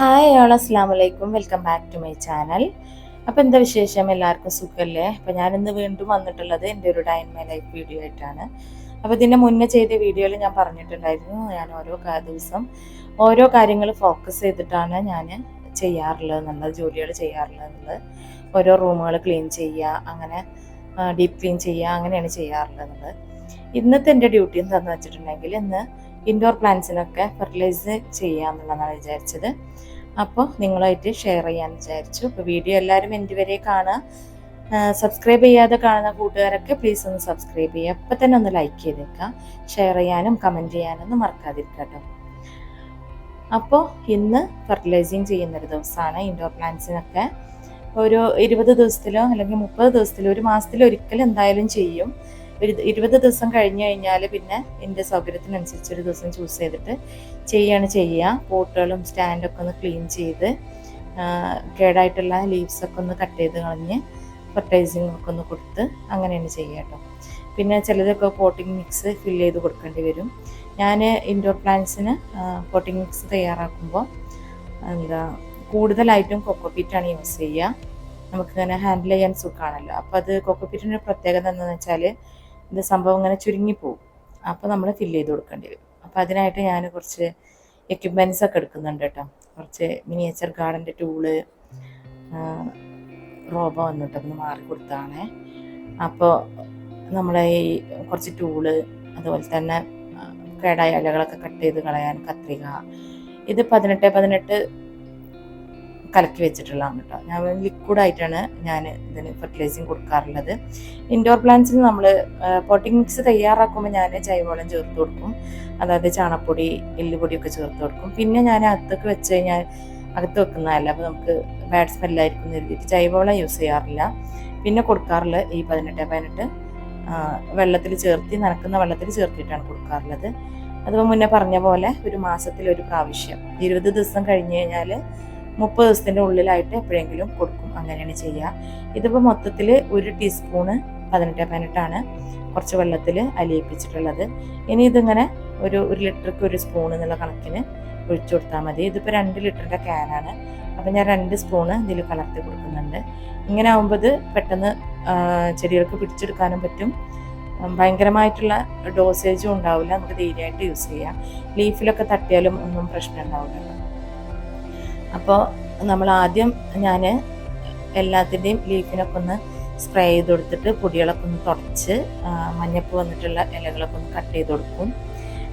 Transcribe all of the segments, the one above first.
Hi all അസ്സാം വലൈക്കും welcome back to my channel അപ്പോൾ എന്താ വിശേഷം? എല്ലാവർക്കും സുഖമല്ലേ അപ്പോൾ ഞാനിന്ന് വീണ്ടും വന്നിട്ടുള്ളത് എന്റെ ഒരു ഡൈൻ മൈ ലൈഫ് വീഡിയോ ആയിട്ടാണ്. അപ്പോൾ ഇതിന്റെ മുന്നേ ചെയ്ത വീഡിയോയിൽ ഞാൻ പറഞ്ഞിട്ടുണ്ടായിരുന്നു. ഞാൻ ഓരോ ദിവസം ഓരോ കാര്യങ്ങൾ ഫോക്കസ് ചെയ്തിട്ടാണ് ഞാൻ ചെയ്യാറുള്ളത് എന്നുള്ളത് ജോലികൾ ചെയ്യാറുള്ളത് എന്നുള്ളത് ഓരോ റൂമുകൾ ക്ലീൻ ചെയ്യുക അങ്ങനെ ഡീപ്പ് ക്ലീൻ ചെയ്യുക അങ്ങനെയാണ് ചെയ്യാറുള്ളത്. എന്നുള്ളത് ഇന്നത്തെ എന്റെ ഡ്യൂട്ടി എന്താണെന്ന് വെച്ചിട്ടുണ്ടെങ്കിൽ ഇന്ന് ഇൻഡോർ പ്ലാന്റ്സിനൊക്കെ ഫെർട്ടിലൈസ് ചെയ്യാമെന്നുള്ളതാണ് വിചാരിച്ചത്. അപ്പോൾ നിങ്ങളായിട്ട് ഷെയർ ചെയ്യാൻ വിചാരിച്ചു. അപ്പോൾ വീഡിയോ എല്ലാവരും എന്റെ വരെ കാണുക. സബ്സ്ക്രൈബ് ചെയ്യാതെ കാണുന്ന കൂട്ടുകാരൊക്കെ പ്ലീസ് ഒന്ന് സബ്സ്ക്രൈബ് ചെയ്യുക. അപ്പം തന്നെ ഒന്ന് ലൈക്ക് ചെയ്തേക്കുക. ഷെയർ ചെയ്യാനും കമന്റ് ചെയ്യാനൊന്നും മറക്കാതിരിക്കുക കേട്ടോ. അപ്പോൾ ഇന്ന് ഫെർട്ടിലൈസിങ് ചെയ്യുന്നൊരു ദിവസമാണ് ഇൻഡോർ പ്ലാന്റ്സിനൊക്കെ ഒരു ഇരുപത് ദിവസത്തിലോ അല്ലെങ്കിൽ മുപ്പത് ദിവസത്തിലോ ഒരു മാസത്തിലോ ഒരിക്കലും എന്തായാലും ചെയ്യും. ഒരു ഇരുപത് ദിവസം കഴിഞ്ഞു കഴിഞ്ഞാൽ പിന്നെ എന്റെ സൗകര്യത്തിനനുസരിച്ച് ഒരു ദിവസം ചൂസ് ചെയ്തിട്ട് ചെയ്യാണ് ചെയ്യുക. പോട്ടുകളും സ്റ്റാൻഡൊക്കെ ഒന്ന് ക്ലീൻ ചെയ്ത് കേടായിട്ടുള്ള ലീവ്സൊക്കെ ഒന്ന് കട്ട് ചെയ്ത് കളഞ്ഞ് ഫെർട്ടൈസിങ് ഒക്കെ ഒന്ന് കൊടുത്ത് അങ്ങനെയാണ് ചെയ്യുക കേട്ടോ. പിന്നെ ചിലതൊക്കെ പോട്ടിംഗ് മിക്സ് ഫില്ല് ചെയ്ത് കൊടുക്കേണ്ടി വരും. ഞാൻ ഇൻഡോർ പ്ലാന്റ്സിന് പോട്ടിംഗ് മിക്സ് തയ്യാറാക്കുമ്പോൾ എന്താ കൂടുതലായിട്ടും കൊക്കോപ്പീറ്റാണ് യൂസ് ചെയ്യുക. നമുക്കിങ്ങനെ ഹാൻഡിൽ ചെയ്യാൻ സുഖമാണല്ലോ അപ്പോൾ അത് കൊക്കോപ്പീറ്റിന്റെ പ്രത്യേകത എന്താണെന്ന് വെച്ചാൽ ഇത് സംഭവം ഇങ്ങനെ ചുരുങ്ങിപ്പോവും അപ്പോൾ നമ്മൾ ഫില്ല് ചെയ്ത് കൊടുക്കേണ്ടി വരും. അപ്പോൾ അതിനായിട്ട് ഞാൻ കുറച്ച് എക്യുപ്മെന്റ്സ് ഒക്കെ എടുക്കുന്നുണ്ട് കേട്ടോ. കുറച്ച് മിനിയേച്ചർ ഗാർഡന്റെ ടൂൾ റോബ വന്നിട്ട് ഒന്ന് മാറി കൊടുത്താണ് അപ്പോൾ നമ്മളെ ഈ കുറച്ച് ടൂൾ അതുപോലെ തന്നെ കേടായ ഇലകളൊക്കെ കട്ട് ചെയ്ത് കളയാൻ കത്രിക ഇത് പതിനെട്ട് പതിനെട്ട് കലക്കി വെച്ചിട്ടുള്ളതാണ് കേട്ടോ. ഞാൻ ലിക്വിഡായിട്ടാണ് ഞാൻ ഇതിന് ഫെർട്ടിലൈസിങ് കൊടുക്കാറുള്ളത്. ഇൻഡോർ പ്ലാന്റ്സിന് നമ്മൾ പോട്ടിംഗ് മിക്സ് തയ്യാറാക്കുമ്പോൾ ഞാൻ ജൈവവളം ചേർത്ത് കൊടുക്കും. അതായത് ചാണപ്പൊടി എല്ലുപൊടിയൊക്കെ ചേർത്ത് കൊടുക്കും. പിന്നെ ഞാൻ അകത്തൊക്കെ വെച്ച് കഴിഞ്ഞാൽ അകത്ത് വെക്കുന്നതല്ല അപ്പോൾ നമുക്ക് ബാഡ് സ്മെല്ലായിരിക്കും കരുതിയിട്ട് ജൈവവളം യൂസ് ചെയ്യാറില്ല. പിന്നെ കൊടുക്കാറുള്ളത് ഈ പതിനെട്ട് പതിനെട്ട് വെള്ളത്തിൽ ചേർത്തി നനക്കുന്ന വെള്ളത്തിൽ ചേർത്തിട്ടാണ് കൊടുക്കാറുള്ളത്. അതിപ്പോൾ മുന്നേ പറഞ്ഞ പോലെ ഒരു മാസത്തിൽ ഒരു പ്രാവശ്യം ഇരുപത് ദിവസം കഴിഞ്ഞ് കഴിഞ്ഞാൽ മുപ്പത് ദിവസത്തിന്റെ ഉള്ളിലായിട്ട് എപ്പോഴെങ്കിലും കൊടുക്കും. അങ്ങനെയാണ് ചെയ്യുക. ഇതിപ്പോൾ മൊത്തത്തിൽ ഒരു ടീസ്പൂണ് പതിനെട്ട് പതിനെട്ടാണ് കുറച്ച് വെള്ളത്തിൽ അലിയിപ്പിച്ചിട്ടുള്ളത്. ഇനി ഇതിങ്ങനെ ഒരു ഒരു ലിറ്ററിക്ക് ഒരു സ്പൂൺ എന്നുള്ള കണക്കിന് ഒഴിച്ചു കൊടുത്താൽ മതി. ഇതിപ്പോൾ രണ്ട് ലിറ്ററിന്റെ ക്യാനാണ്. അപ്പോൾ ഞാൻ രണ്ട് സ്പൂണ് ഇതിൽ കലർത്തി കൊടുക്കുന്നുണ്ട്. ഇങ്ങനെ ആകുമ്പോൾ ഇത് പെട്ടെന്ന് ചെടികൾക്ക് പിടിച്ചെടുക്കാനും പറ്റും. ഭയങ്കരമായിട്ടുള്ള ഡോസേജും ഉണ്ടാവില്ല. നമുക്ക് ധൈര്യമായിട്ട് യൂസ് ചെയ്യാം. ലീഫിലൊക്കെ തട്ടിയാലും ഒന്നും പ്രശ്നം ഉണ്ടാവില്ല അപ്പോൾ നമ്മൾ ആദ്യം ഞാൻ എല്ലാത്തിന്റെയും ലീഫിനൊക്കെ ഒന്ന് സ്പ്രേ ചെയ്ത് കൊടുത്തിട്ട് പൊടികളൊക്കെ ഒന്ന് തുടച്ച് മഞ്ഞപ്പ് വന്നിട്ടുള്ള ഇലകളൊക്കെ ഒന്ന് കട്ട് ചെയ്ത് കൊടുക്കും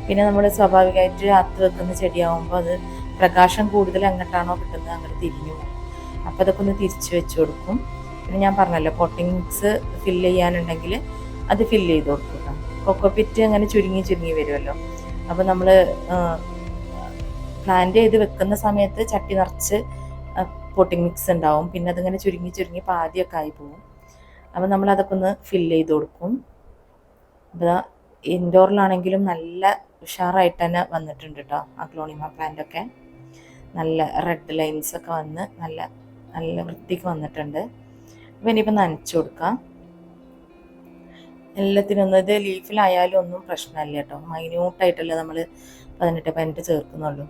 പിന്നെ നമ്മൾ സ്വാഭാവികമായിട്ട് അത്ത് വെക്കുന്ന ചെടിയാവുമ്പോൾ അത് പ്രകാശം കൂടുതൽ എങ്ങോട്ടാണോ കിട്ടുന്നത് അങ്ങോട്ട് തിരിഞ്ഞു അപ്പോൾ അതൊക്കെ ഒന്ന് തിരിച്ച് വെച്ച് കൊടുക്കും. പിന്നെ ഞാൻ പറഞ്ഞല്ലോ പോട്ടിങ്സ് ഫില്ല് ചെയ്യാനുണ്ടെങ്കിൽ അത് ഫില്ല് ചെയ്ത് കൊടുക്കും കൊക്കോപ്പിറ്റ് അങ്ങനെ ചുരുങ്ങി ചുരുങ്ങി വരുമല്ലോ. അപ്പോൾ നമ്മൾ പ്ലാന്റ് ചെയ്ത് വെക്കുന്ന സമയത്ത് ചട്ടി നിറച്ച് പോട്ടിംഗ് മിക്സ് ഉണ്ടാവും. പിന്നെ അതിങ്ങനെ ചുരുങ്ങി ചുരുങ്ങി പാതിയൊക്കെ ആയി പോകും അപ്പം നമ്മൾ അതൊക്കെ ഒന്ന് ഫില്ല് ചെയ്ത് കൊടുക്കും. അപ്പോൾ ഇൻഡോറിലാണെങ്കിലും നല്ല ഉഷാറായിട്ട് തന്നെ വന്നിട്ടുണ്ട് കേട്ടോ ആ പ്ലാന്റ് ഒക്കെ. നല്ല റെഡ് ലൈൻസ് ഒക്കെ വന്ന് നല്ല നല്ല വൃത്തിക്ക് വന്നിട്ടുണ്ട്. അപ്പോൾ ഇനിയിപ്പോൾ നനച്ചു കൊടുക്കാം. എല്ലാത്തിനും ഒന്നും ഇത് ലീഫിലായാലും ഒന്നും പ്രശ്നമില്ല കേട്ടോ മൈന്യൂട്ടായിട്ടല്ലേ നമ്മൾ പതിനെട്ട് പതിനെട്ട് ചേർക്കുന്നുള്ളൂ.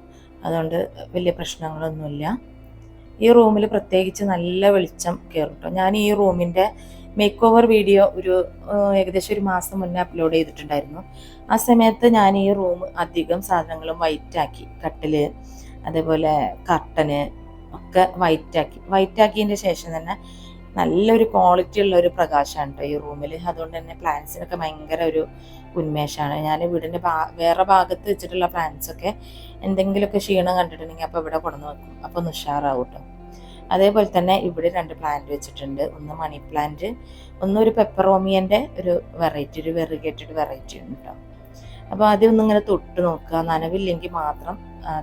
അതുകൊണ്ട് വലിയ പ്രശ്നങ്ങളൊന്നുമില്ല. ഈ റൂമിൽ പ്രത്യേകിച്ച് നല്ല വെളിച്ചം കയറും കേട്ടോ. ഞാൻ ഈ റൂമിന്റെ മേക്ക് ഓവർ വീഡിയോ ഒരു ഏകദേശം ഒരു മാസം മുന്നേ അപ്ലോഡ് ചെയ്തിട്ടുണ്ടായിരുന്നു. ആ സമയത്ത് ഞാൻ ഈ റൂം അധികം സാധനങ്ങളും വൈറ്റാക്കി കട്ടിൽ അതേപോലെ കർട്ടന് ഒക്കെ വൈറ്റാക്കി വൈറ്റാക്കിയതിന്റെ ശേഷം തന്നെ നല്ലൊരു ക്വാളിറ്റി ഉള്ള ഒരു പ്രകാശമാണ് കേട്ടോ ഈ റൂമിൽ അതുകൊണ്ട് തന്നെ പ്ലാന്റ്സിനൊക്കെ ഭയങ്കര ഒരു ഉന്മേഷമാണ്. ഞാൻ വീടിന്റെ ഭാ വേറെ ഭാഗത്ത് വെച്ചിട്ടുള്ള പ്ലാന്റ്സൊക്കെ എന്തെങ്കിലുമൊക്കെ ക്ഷീണം കണ്ടിട്ടുണ്ടെങ്കിൽ അപ്പോൾ ഇവിടെ കൊണ്ടുവന്ന് വെക്കും. അപ്പോൾ ഒന്ന് ഉഷാറാവും കേട്ടോ അതേപോലെ തന്നെ ഇവിടെ രണ്ട് പ്ലാന്റ് വെച്ചിട്ടുണ്ട്. ഒന്ന് മണി പ്ലാന്റ് ഒന്ന് ഒരു പെപ്പറോമിയന്റെ ഒരു വെറൈറ്റി ഒരു വെറുകേറ്റഡ് വെറൈറ്റി ഉണ്ട് കേട്ടോ അപ്പോൾ ആദ്യം ഒന്നിങ്ങനെ തൊട്ട് നോക്കുക. നനവില്ലെങ്കിൽ മാത്രം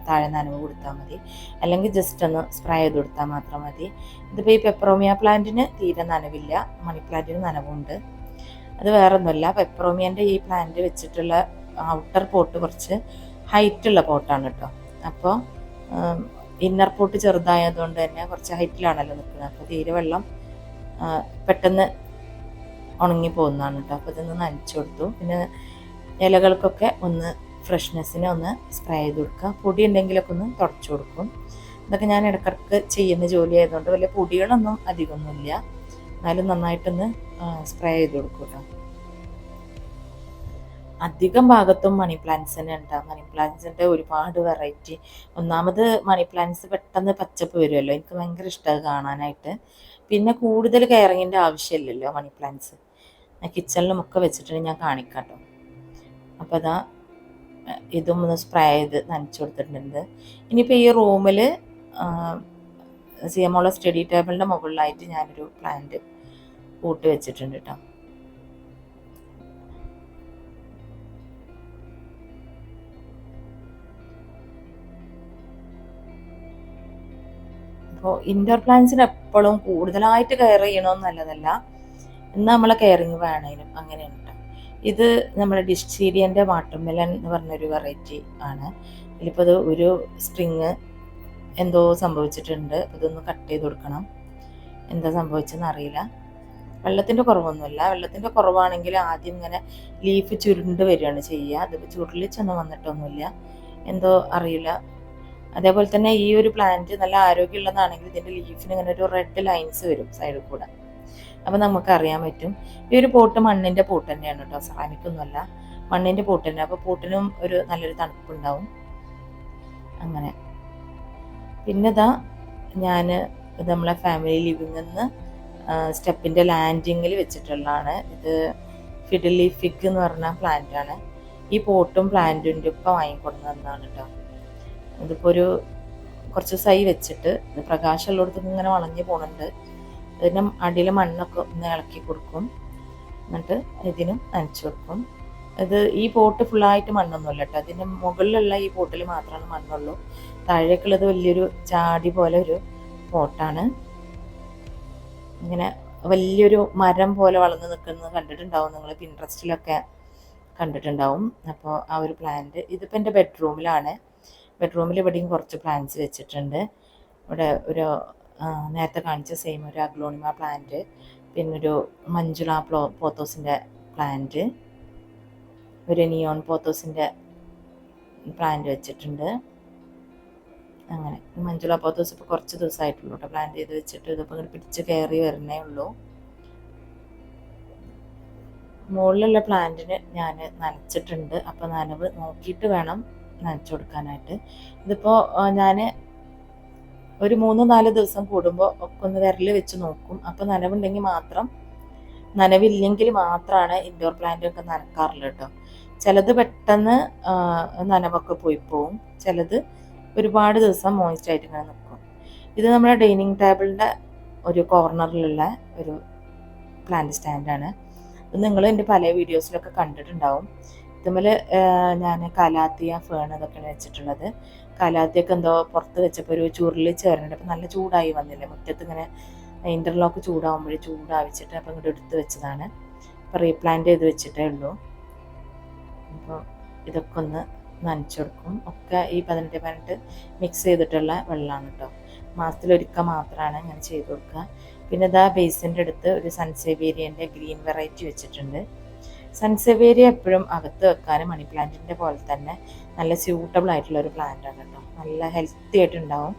താഴെ നനവ് കൊടുത്താൽ മതി. അല്ലെങ്കിൽ ജസ്റ്റ് ഒന്ന് സ്പ്രേ ചെയ്ത് കൊടുത്താൽ മാത്രം മതി. ഇതിപ്പോൾ ഈ പെപ്പറോമിയ പ്ലാന്റിന് തീരെ നനവില്ല. മണി പ്ലാന്റിന് നനവുണ്ട്. അത് വേറെ ഒന്നുമില്ല പെപ്പറോമിയന്റെ ഈ പ്ലാന്റ് വെച്ചിട്ടുള്ള ഔട്ടർ പോട്ട് കുറച്ച് ഹൈറ്റുള്ള പോട്ടാണ് കേട്ടോ അപ്പോൾ ഇന്നർ പോട്ട് ചെറുതായതുകൊണ്ട് തന്നെ കുറച്ച് ഹൈറ്റിലാണല്ലോ നിൽക്കുന്നത്. അപ്പോൾ തീരെ വെള്ളം പെട്ടെന്ന് ഉണങ്ങി പോകുന്നതാണ് കേട്ടോ അപ്പോൾ ഇതൊന്ന് നനച്ചു കൊടുത്തു. പിന്നെ ഇലകൾക്കൊക്കെ ഒന്ന് ഫ്രഷ്നെസ്സിന് ഒന്ന് സ്പ്രേ ചെയ്ത് കൊടുക്കുക. പൊടി ഉണ്ടെങ്കിലൊക്കെ ഒന്ന് തുടച്ചു കൊടുക്കും. ഇതൊക്കെ ഞാൻ ഇടക്കിടക്ക് ചെയ്യുന്ന ജോലി ആയതുകൊണ്ട് വലിയ പൊടികളൊന്നും അധികമൊന്നുമില്ല. എന്നാലും നന്നായിട്ടൊന്ന് സ്പ്രേ ചെയ്ത് കൊടുക്കും കേട്ടോ. അധികം ഭാഗത്തും മണി പ്ലാന്റ്സ് തന്നെ ഉണ്ടാവും മണി പ്ലാന്റ്സിന്റെ ഒരുപാട് വെറൈറ്റി ഒന്നാമത് മണി പ്ലാന്റ്സ് പെട്ടെന്ന് പച്ചപ്പ് വരുമല്ലോ. എനിക്ക് ഭയങ്കര ഇഷ്ടമാണ് കാണാനായിട്ട്. പിന്നെ കൂടുതൽ കെയറിങ്ങിന്റെ ആവശ്യമില്ലല്ലോ മണി പ്ലാന്റ്സ് കിച്ചണിലും ഒക്കെ വെച്ചിട്ടുണ്ട്. ഞാൻ കാണിക്കാം കേട്ടോ. അപ്പോൾ അതാ ഇതും ഒന്ന് സ്പ്രേ ചെയ്ത് നനച്ചു കൊടുത്തിട്ടുണ്ട്. ഇനിയിപ്പോൾ ഈ റൂമിൽ സി എം ഉള്ള സ്റ്റഡി ടേബിളിന്റെ മുകളിലായിട്ട് ഞാനൊരു പ്ലാന്റ് കൂട്ടി വെച്ചിട്ടുണ്ട് കേട്ടോ അപ്പോൾ ഇൻഡോർ പ്ലാന്റ്സിന് എപ്പോഴും കൂടുതലായിട്ട് കെയർ ചെയ്യണമെന്നല്ലതല്ല എന്നാൽ നമ്മളെ കെയറിങ് വേണേലും അങ്ങനെയാണ്. ഇത് നമ്മുടെ ഡിസ്റ്റീരിയന്റെ വാട്ടർമെലൻ എന്ന് പറഞ്ഞൊരു വെറൈറ്റി ആണ്. ഇതിലിപ്പോൾ ഇത് ഒരു സ്ട്രിങ് എന്തോ സംഭവിച്ചിട്ടുണ്ട്. ഇതൊന്ന് കട്ട് ചെയ്ത് കൊടുക്കണം. എന്താ സംഭവിച്ചെന്ന് അറിയില്ല. വെള്ളത്തിന്റെ കുറവൊന്നുമില്ല. വെള്ളത്തിന്റെ കുറവാണെങ്കിൽ ആദ്യം ഇങ്ങനെ ലീഫ് ചുരുണ്ട് വരികയാണ് ചെയ്യുക. അതിപ്പോൾ ചുരുളിച്ചൊന്നും വന്നിട്ടൊന്നുമില്ല. എന്തോ അറിയില്ല. അതേപോലെ തന്നെ ഈ ഒരു പ്ലാന്റ് നല്ല ആരോഗ്യമുള്ളതാണെങ്കിൽ ഇതിന്റെ ലീഫിന് ഇങ്ങനെ ഒരു റെഡ് ലൈൻസ് വരും സൈഡിൽ കൂടെ. അപ്പം നമുക്ക് അറിയാൻ പറ്റും. ഈ ഒരു പോട്ട് മണ്ണിന്റെ പോട്ട് തന്നെയാണ് കേട്ടോ. സെറാമിക് ഒന്നുമല്ല മണ്ണിന്റെ പോട്ട് തന്നെ. അപ്പോൾ പോട്ടിനും ഒരു നല്ലൊരു തണുപ്പുണ്ടാവും. അങ്ങനെ. പിന്നെ ഇതാ ഞാൻ നമ്മളെ ഫാമിലി ലിവിങ്ങിൽ നിന്ന് സ്റ്റെപ്പിന്റെ ലാൻഡിങ്ങിൽ വെച്ചിട്ടുള്ളതാണ്. ഇത് ഫിഡിലി ഫിഗ് എന്ന് പറഞ്ഞ പ്ലാന്റ് ആണ്. ഈ പോട്ടും പ്ലാന്റിന്റെ ഇപ്പം വാങ്ങിക്കൊടുന്നതാണ് കേട്ടോ. ഇതിപ്പോൾ ഒരു കുറച്ച് സൈ വെച്ചിട്ട് ഇത് ഇങ്ങനെ വളഞ്ഞു പോകുന്നുണ്ട് ഇതിന്റെ അടിയിൽ മണ്ണൊക്കെ ഒന്ന് ഇളക്കി കൊടുക്കും. എന്നിട്ട് ഇതിനും നനച്ചു കൊടുക്കും ഇത് ഈ പോട്ട് ഫുള്ളായിട്ട് മണ്ണൊന്നുമില്ല കേട്ടോ. അതിന്റെ മുകളിലുള്ള ഈ പോട്ടിൽ മാത്രമാണ് മണ്ണുള്ളൂ. താഴേക്കുള്ളത് വലിയൊരു ചാടി പോലെ ഒരു പോട്ടാണ്. ഇങ്ങനെ വലിയൊരു മരം പോലെ വളർന്ന് നിൽക്കുന്നത് കണ്ടിട്ടുണ്ടാവും. നിങ്ങൾ പിൻട്രസ്റ്റിലൊക്കെ കണ്ടിട്ടുണ്ടാവും. അപ്പോൾ ആ ഒരു പ്ലാന്റ് ഇതിപ്പോൾ എന്റെ ബെഡ്റൂമിലാണ് ബെഡ്റൂമിൽ ഇവിടെയും കുറച്ച് പ്ലാന്റ്സ് വെച്ചിട്ടുണ്ട്. ഇവിടെ ഒരു നേരത്തെ കാണിച്ച സെയിം ഒരു അഗ്ലോണിമ പ്ലാന്റ് പിന്നൊരു മഞ്ജുള പ്ലോ പോത്തോസിന്റെ പ്ലാന്റ് ഒരു നിയോൺ പോത്തോസിന്റെ പ്ലാന്റ് വെച്ചിട്ടുണ്ട്. അങ്ങനെ മഞ്ജുള പോത്തോസ് ഇപ്പോൾ കുറച്ച് ദിവസമായിട്ടുള്ളൂ കേട്ടോ പ്ലാന്റ് ചെയ്ത് വെച്ചിട്ട് ഇതിപ്പോൾ ഇങ്ങനെ പിടിച്ച് കയറി വരുന്നേ ഉള്ളൂ. മുകളിലുള്ള പ്ലാന്റിന് ഞാൻ നനച്ചിട്ടുണ്ട്. അപ്പോൾ നനവ് നോക്കിയിട്ട് വേണം നനച്ചു കൊടുക്കാനായിട്ട്. ഇതിപ്പോൾ ഞാൻ ഒരു മൂന്ന് നാല് ദിവസം കൂടുമ്പോൾ ഒക്കെ ഒന്ന് വിരൽ വെച്ച് നോക്കും. അപ്പോൾ നനവുണ്ടെങ്കിൽ മാത്രം നനവില്ലെങ്കിൽ മാത്രമാണ് ഇൻഡോർ പ്ലാന്റ് ഒക്കെ നനക്കാറുള്ളത് കേട്ടോ. ചിലത് പെട്ടെന്ന് നനവൊക്കെ പോയി പോവും. ചിലത് ഒരുപാട് ദിവസം മോയിസ്റ്റ് ആയിട്ട് ഇങ്ങനെ നിൽക്കും ഇത് നമ്മുടെ ഡൈനിങ് ടേബിളിന്റെ ഒരു കോർണറിലുള്ള ഒരു പ്ലാന്റ് സ്റ്റാൻഡാണ് ഇത് നിങ്ങൾ എന്റെ പല വീഡിയോസിലൊക്കെ കണ്ടിട്ടുണ്ടാവും. ഇതുപോലെ ഞാൻ കലാത്തിയ ഫേൺ ഇതൊക്കെയാണ് വെച്ചിട്ടുള്ളത്. കലാത്തിയൊക്കെ എന്തോ പുറത്ത് വെച്ചപ്പോൾ ഒരു ചൂറിൽ ചേർന്നിട്ട് അപ്പം നല്ല ചൂടായി വന്നില്ലേ. മുറ്റത്ത് ഇങ്ങനെ ഇന്റർലോക്ക് ചൂടാവുമ്പോൾ ചൂടാവിച്ചിട്ട് അപ്പം ഇങ്ങോട്ട് എടുത്ത് വെച്ചതാണ്. അപ്പോൾ റീപ്ലാന്റ് ചെയ്ത് വെച്ചിട്ടേ ഉള്ളൂ. അപ്പോൾ ഇതൊക്കെ ഒന്ന് നനച്ചു കൊടുക്കും. ഒക്കെ ഈ പതിനെട്ട് പതിനെട്ട് മിക്സ് ചെയ്തിട്ടുള്ള വെള്ളമാണ് കേട്ടോ മാസത്തിലൊരിക്കൽ മാത്രമാണ് ഇങ്ങനെ ചെയ്ത് കൊടുക്കുക. പിന്നെ ഇതാ ബേസിന്റെ അടുത്ത് ഒരു സൺസേവേരിയന്റെ ഗ്രീൻ വെറൈറ്റി വെച്ചിട്ടുണ്ട്. സൺസെവേരിയ എപ്പോഴും അകത്ത് വെക്കാനും മണി പ്ലാന്റിന്റെ പോലെ തന്നെ നല്ല സ്യൂട്ടബിൾ ആയിട്ടുള്ള ഒരു പ്ലാന്റ് ആണ് കേട്ടോ. നല്ല ഹെൽത്തി ആയിട്ടുണ്ടാവും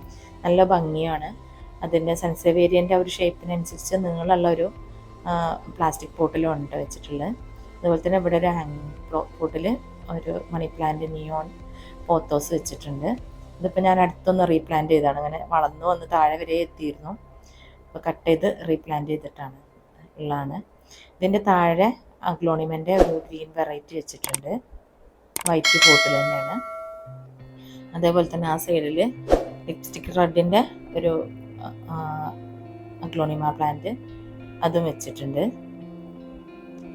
നല്ല ഭംഗിയാണ്. അതിന്റെ സൺസെവേരിയന്റെ ഒരു ഷേപ്പിനനുസരിച്ച് നീളമുള്ള ഒരു പ്ലാസ്റ്റിക് പോട്ടിലും ഉണ്ട് വെച്ചിട്ടുള്ളത്. അതുപോലെ തന്നെ ഇവിടെ ഒരു ഹാങ്ങിങ് പോട്ടിൽ ഒരു മണി പ്ലാന്റ് നിയോൺ പോത്തോസ് വെച്ചിട്ടുണ്ട്. ഇതിപ്പോൾ ഞാൻ അടുത്തൊന്ന് റീപ്ലാന്റ് ചെയ്താണ് അങ്ങനെ വളർന്നു വന്ന് താഴെ വരെ എത്തിയിരുന്നു. അപ്പോൾ കട്ട് ചെയ്ത് റീപ്ലാന്റ് ചെയ്തിട്ടാണ് ഉള്ളതാണ്. ഇതിന്റെ താഴെ അഗ്ലോണിമെന്റെ ഒരു ഗ്രീൻ വെറൈറ്റി വെച്ചിട്ടുണ്ട്. വൈറ്റ് പോട്ടിൽ തന്നെയാണ്. അതേപോലെ തന്നെ ആ സൈഡിൽ ലിപ്സ്റ്റിക് റെഡിന്റെ ഒരു അഗ്ലോണിമ പ്ലാന്റ് അതും വെച്ചിട്ടുണ്ട്.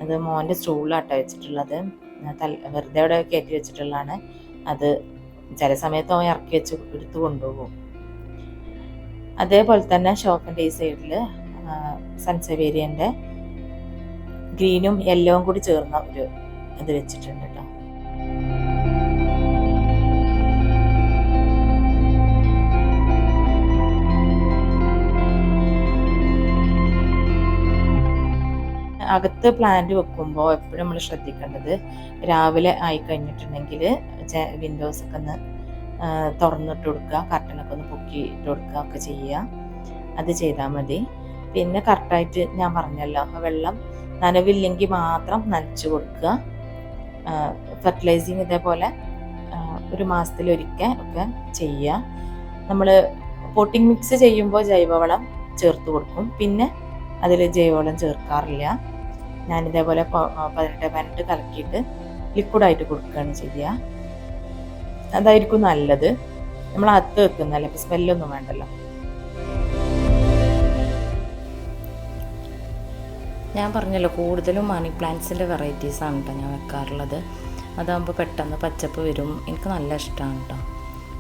അത് മോന്റെ സ്റ്റൂളിലാട്ടോ വെച്ചിട്ടുള്ളത്. തൽ വെറുതെ അവിടെ കയറ്റി വെച്ചിട്ടുള്ളതാണ്. അത് ചില സമയത്ത് അവൻ ഇറക്കി വെച്ച് എടുത്തു കൊണ്ടുപോകും. അതേപോലെ തന്നെ ഷോപ്പിന്റെ ഈ സൈഡിൽ സൺസവേരിയന്റെ ഗ്രീനും യെല്ലോയും കൂടി ചേർന്ന ഒരു ഇത് വെച്ചിട്ടുണ്ട് കേട്ടോ അകത്ത് പ്ലാന്റ് വെക്കുമ്പോൾ എപ്പോഴും നമ്മൾ ശ്രദ്ധിക്കേണ്ടത് രാവിലെ ആയി കഴിഞ്ഞിട്ടുണ്ടെങ്കിൽ വിൻഡോസ് ഒക്കെ ഒന്ന് തുറന്നിട്ട് കൊടുക്കുക കർട്ടനൊക്കെ ഒന്ന് പൊക്കി ഇട്ട് കൊടുക്കുക ഒക്കെ ചെയ്യുക. അത് ചെയ്താൽ മതി. പിന്നെ കറക്റ്റായിട്ട് ഞാൻ പറഞ്ഞല്ലോ വെള്ളം നനവില്ലെങ്കിൽ മാത്രം നനച്ചു കൊടുക്കുക. ഫെർട്ടിലൈസിങ് ഇതേപോലെ ഒരു മാസത്തിലൊരിക്കൽ ഒക്കെ ചെയ്യുക. നമ്മൾ പോട്ടിംഗ് മിക്സ് ചെയ്യുമ്പോൾ ജൈവവളം ചേർത്ത് കൊടുക്കും. പിന്നെ അതിൽ ജൈവവളം ചേർക്കാറില്ല. പ- പതിനെട്ട് പതിനെട്ട് കലക്കിയിട്ട് ലിക്വിഡായിട്ട് കൊടുക്കുകയാണ് ചെയ്യുക. അതായിരിക്കും നല്ലത്. നമ്മൾ അകത്ത് വെക്കുന്നല്ലേ അപ്പോൾ സ്മെല്ലൊന്നും വേണ്ടല്ലോ. ഞാൻ പറഞ്ഞല്ലോ കൂടുതലും മണി പ്ലാന്റ്സിന്റെ വെറൈറ്റീസാണ് കേട്ടോ ഞാൻ വെക്കാറുള്ളത്. അതാകുമ്പോൾ പെട്ടെന്ന് പച്ചപ്പ് വരും. എനിക്ക് നല്ല ഇഷ്ടമാണ് കേട്ടോ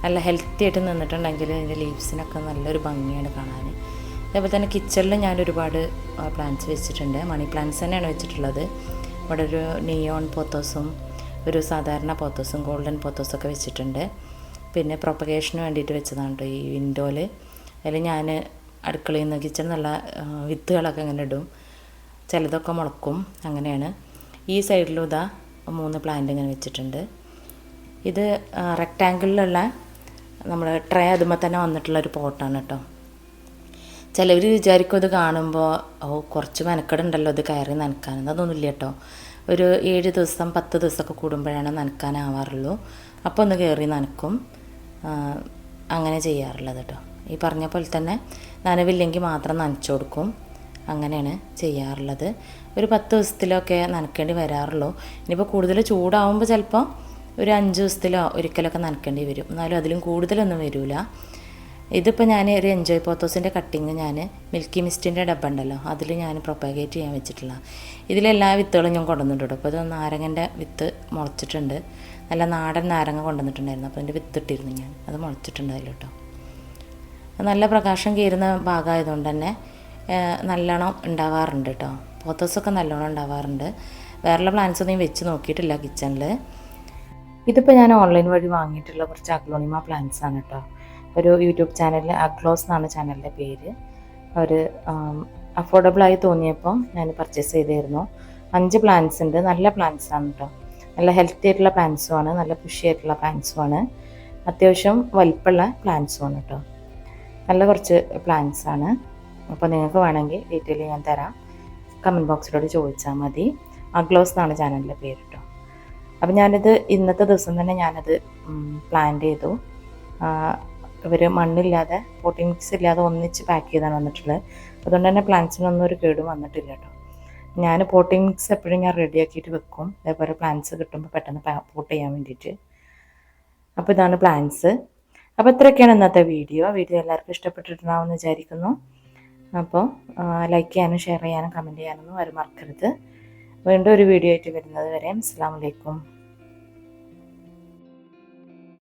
നല്ല ഹെൽത്തി ആയിട്ട് നിന്നിട്ടുണ്ടെങ്കിൽ അതിന്റെ ലീവ്സിനൊക്കെ നല്ലൊരു ഭംഗിയാണ് കാണാൻ. അതേപോലെ തന്നെ കിച്ചണിൽ ഞാൻ ഒരുപാട് പ്ലാന്റ്സ് വെച്ചിട്ടുണ്ട്. മണി പ്ലാന്റ്സ് തന്നെയാണ് വെച്ചിട്ടുള്ളത്. ഇവിടെ ഒരു നിയോൺ പോത്തോസും ഒരു സാധാരണ പോത്തോസും ഗോൾഡൻ പോത്തോസും ഒക്കെ വെച്ചിട്ടുണ്ട്. പിന്നെ പ്രൊപ്പഗേഷന് വേണ്ടിയിട്ട് വെച്ചതാണ് കേട്ടോ ഈ വിൻഡോയിൽ അതിൽ ഞാൻ അടുക്കളയിൽ നിന്ന് കിച്ചൺ നല്ല വിത്തുകളൊക്കെ അങ്ങനെ ഇടും. ചിലതൊക്കെ മുളക്കും. അങ്ങനെയാണ്. ഈ സൈഡിലും ഇതാ മൂന്ന് പ്ലാന്റ് ഇങ്ങനെ വെച്ചിട്ടുണ്ട്. ഇത് റെക്റ്റാങ്കിളിലുള്ള നമ്മൾ ട്രേ അതുമ്പോൾ തന്നെ വന്നിട്ടുള്ള ഒരു പോട്ടാണ് കേട്ടോ. ചിലവർ വിചാരിക്കും ഇത് കാണുമ്പോൾ ഓ കുറച്ച് മെനക്കെടുണ്ടല്ലോ ഇത് കയറി നനക്കാൻ അതൊന്നുമില്ല കേട്ടോ. ഒരു ഏഴ് ദിവസം പത്ത് ദിവസമൊക്കെ കൂടുമ്പോഴാണ് നനക്കാനാവാറുള്ളൂ. അപ്പോൾ ഒന്ന് കയറി നനക്കും. അങ്ങനെ ചെയ്യാറുള്ളത് കേട്ടോ. ഈ പറഞ്ഞ പോലെ തന്നെ നനവില്ലെങ്കിൽ മാത്രം നനച്ചു കൊടുക്കും. അങ്ങനെയാണ് ചെയ്യാറുള്ളത്. ഒരു പത്ത് ദിവസത്തിലൊക്കെ നനക്കേണ്ടി വരാറുള്ളൂ. ഇനിയിപ്പോൾ കൂടുതൽ ചൂടാവുമ്പോൾ ചിലപ്പോൾ ഒരു അഞ്ച് ദിവസത്തിലോ ഒരിക്കലൊക്കെ നനക്കേണ്ടി വരും. എന്നാലും അതിലും കൂടുതലൊന്നും വരില്ല ഇതിപ്പോൾ ഞാൻ ഒരു എൻജോയ് പോത്തോസിന്റെ കട്ടിങ് ഞാൻ മിൽക്കി മിസ്റ്റിന്റെ ഡബ്ബ ഉണ്ടല്ലോ അതിൽ ഞാൻ പ്രൊപ്പഗേറ്റ് ചെയ്യാൻ വെച്ചിട്ടുള്ള ഇതിലെല്ലാ വിത്തുകളും ഞാൻ കൊണ്ടുവന്നിട്ടുണ്ട് അപ്പോൾ ഇത് നാരങ്ങന്റെ വിത്ത് മുളച്ചിട്ടുണ്ട്. നല്ല നാടൻ നാരങ്ങ കൊണ്ടുവന്നിട്ടുണ്ടായിരുന്നു. അപ്പോൾ അതിന്റെ വിത്ത് ഇട്ടിരുന്നു ഞാൻ. അത് മുളച്ചിട്ടുണ്ട് അതിൽ കേട്ടോ നല്ല പ്രകാശം കയറുന്ന ഭാഗമായതുകൊണ്ട് തന്നെ നല്ലോണം ഉണ്ടാവാറുണ്ട് കേട്ടോ പോത്തോസൊക്കെ നല്ലോണം ഉണ്ടാവാറുണ്ട്. വേറെ പ്ലാന്റ്സ് ഒന്നും വെച്ച് നോക്കിയിട്ടില്ല കിച്ചണിൽ ഇതിപ്പോൾ ഞാൻ ഓൺലൈൻ വഴി വാങ്ങിയിട്ടുള്ള കുറച്ച് അഗ്ലോണിമ പ്ലാന്റ്സ് ആണ് കേട്ടോ ഒരു യൂട്യൂബ് ചാനലിൽ അഗ്ലോസ് എന്നാണ് ചാനലിന്റെ പേര്. അവർ അഫോർഡബിളായി തോന്നിയപ്പോൾ ഞാൻ പർച്ചേസ് ചെയ്തിരുന്നു. അഞ്ച് പ്ലാന്റ്സ് ഉണ്ട് നല്ല പ്ലാന്റ്സ് ആണ് കേട്ടോ നല്ല ഹെൽത്തി ആയിട്ടുള്ള പ്ലാന്റ്സും ആണ് നല്ല പുഷി ആയിട്ടുള്ള പ്ലാന്റ്സും ആണ് അത്യാവശ്യം വലിപ്പമുള്ള പ്ലാന്റ്സും ആണ് കേട്ടോ നല്ല കുറച്ച് പ്ലാന്റ്സ് ആണ് അപ്പോൾ നിങ്ങൾക്ക് വേണമെങ്കിൽ ഡീറ്റെയിൽ ഞാൻ തരാം. കമന്റ് ബോക്സിലോട് ചോദിച്ചാൽ മതി. അഗ്ലോസ് എന്നാണ് ചാനലിന്റെ പേര് കേട്ടോ അപ്പോൾ ഞാനിത് ഇന്നത്തെ ദിവസം തന്നെ ഞാനത് പ്ലാൻ ചെയ്തു. ഇവർ മണ്ണില്ലാതെ പോട്ടിംഗ് മിക്സ് ഇല്ലാതെ ഒന്നിച്ച് പാക്ക് ചെയ്താണ് വന്നിട്ടുള്ളത്. അതുകൊണ്ട് തന്നെ പ്ലാന്റ്സിനൊന്നും ഒരു കേടും വന്നിട്ടില്ല കേട്ടോ ഞാൻ പോട്ടിംഗ് മിക്സ് എപ്പോഴും ഞാൻ റെഡിയാക്കിയിട്ട് വെക്കും. അതേപോലെ പ്ലാന്റ്സ് കിട്ടുമ്പോൾ പെട്ടെന്ന് പോട്ട് ചെയ്യാൻ വേണ്ടിയിട്ട്. അപ്പോൾ ഇതാണ് പ്ലാന്റ്സ് അപ്പോൾ ഇത്രയൊക്കെയാണ് ഇന്നത്തെ വീഡിയോ വീഡിയോ എല്ലാവർക്കും ഇഷ്ടപ്പെട്ടിട്ടുണ്ടാവുമെന്ന് വിചാരിക്കുന്നു. അപ്പോൾ ലൈക്ക് ചെയ്യാനും ഷെയർ ചെയ്യാനും കമന്റ് ചെയ്യാനൊന്നും ആരും മറക്കരുത്. വീണ്ടും ഒരു വീഡിയോ ആയിട്ട് വരുന്നത് വരെ അസ്സാം വലൈക്കും